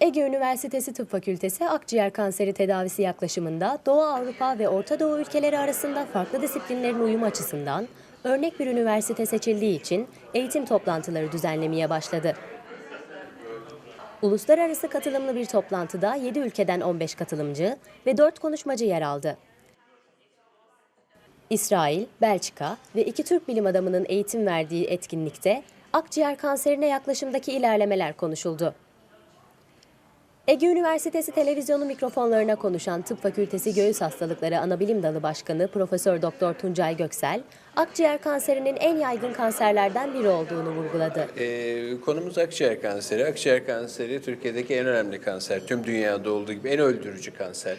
Ege Üniversitesi Tıp Fakültesi akciğer kanseri tedavisi yaklaşımında Doğu Avrupa ve Orta Doğu ülkeleri arasında farklı disiplinlerin uyumu açısından örnek bir üniversite seçildiği için eğitim toplantıları düzenlemeye başladı. Uluslararası katılımlı bir toplantıda 7 ülkeden 15 katılımcı ve 4 konuşmacı yer aldı. İsrail, Belçika ve iki Türk bilim adamının eğitim verdiği etkinlikte akciğer kanserine yaklaşımdaki ilerlemeler konuşuldu. Ege Üniversitesi televizyonu mikrofonlarına konuşan Tıp Fakültesi Göğüs Hastalıkları Anabilim Dalı Başkanı Profesör Doktor Tuncay Göksel, akciğer kanserinin en yaygın kanserlerden biri olduğunu vurguladı. Ee, konumuz akciğer kanseri. Akciğer kanseri Türkiye'deki en önemli kanser. Tüm dünyada olduğu gibi en öldürücü kanser.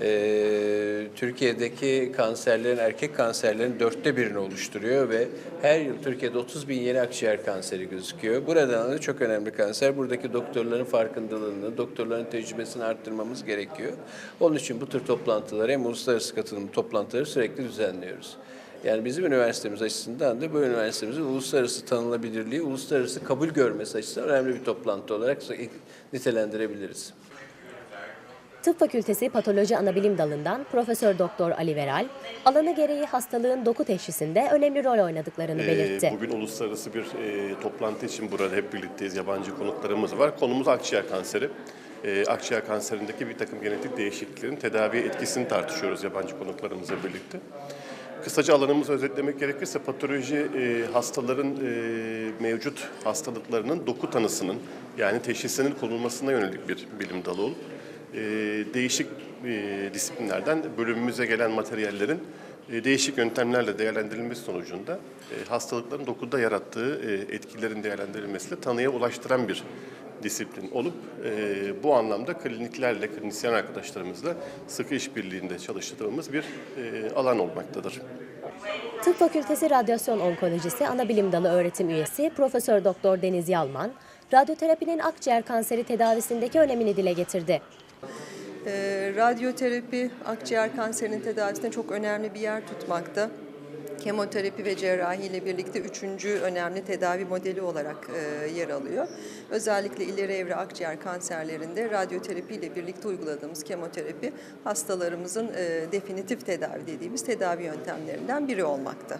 Ee, Türkiye'deki kanserlerin, erkek kanserlerin dörtte birini oluşturuyor ve her yıl Türkiye'de 30 bin yeni akciğer kanseri gözüküyor. Buradan da çok önemli kanser. Buradaki doktorların farkındalığını, doktorların tecrübesini arttırmamız gerekiyor. Onun için bu tür toplantıları hem uluslararası katılım toplantıları sürekli düzenliyoruz. Yani bizim üniversitemiz açısından da bu üniversitemizin uluslararası tanınabilirliği, uluslararası kabul görmesi açısından önemli bir toplantı olarak nitelendirebiliriz. Tıp Fakültesi Patoloji Anabilim Dalı'ndan Profesör Doktor Ali Veral, alanı gereği hastalığın doku teşhisinde önemli rol oynadıklarını Ee, belirtti. Bugün uluslararası bir e, toplantı için burada hep birlikteyiz. Yabancı konuklarımız var. Konumuz akciğer kanseri. Ee, akciğer kanserindeki bir takım genetik değişikliklerin tedavi etkisini tartışıyoruz yabancı konuklarımızla birlikte. Kısaca alanımızı özetlemek gerekirse patoloji e, hastaların e, mevcut hastalıklarının doku tanısının yani teşhisinin konulmasına yönelik bir bilim dalı olup e, değişik e, disiplinlerden bölümümüze gelen materyallerin e, değişik yöntemlerle değerlendirilmesi sonucunda e, hastalıkların dokuda yarattığı etkilerin değerlendirilmesiyle tanıya ulaştıran bir disiplin olup bu anlamda kliniklerle, klinisyen arkadaşlarımızla sıkı işbirliğinde çalıştığımız bir alan olmaktadır. Tıp Fakültesi Radyasyon Onkolojisi Anabilim Dalı öğretim üyesi Profesör Doktor Deniz Yalman, radyoterapinin akciğer kanseri tedavisindeki önemini dile getirdi. Ee, radyoterapi akciğer kanserinin tedavisinde çok önemli bir yer tutmakta. Kemoterapi ve cerrahi ile birlikte üçüncü önemli tedavi modeli olarak e, yer alıyor. Özellikle ileri evre akciğer kanserlerinde radyoterapi ile birlikte uyguladığımız kemoterapi hastalarımızın e, definitif tedavi dediğimiz tedavi yöntemlerinden biri olmakta.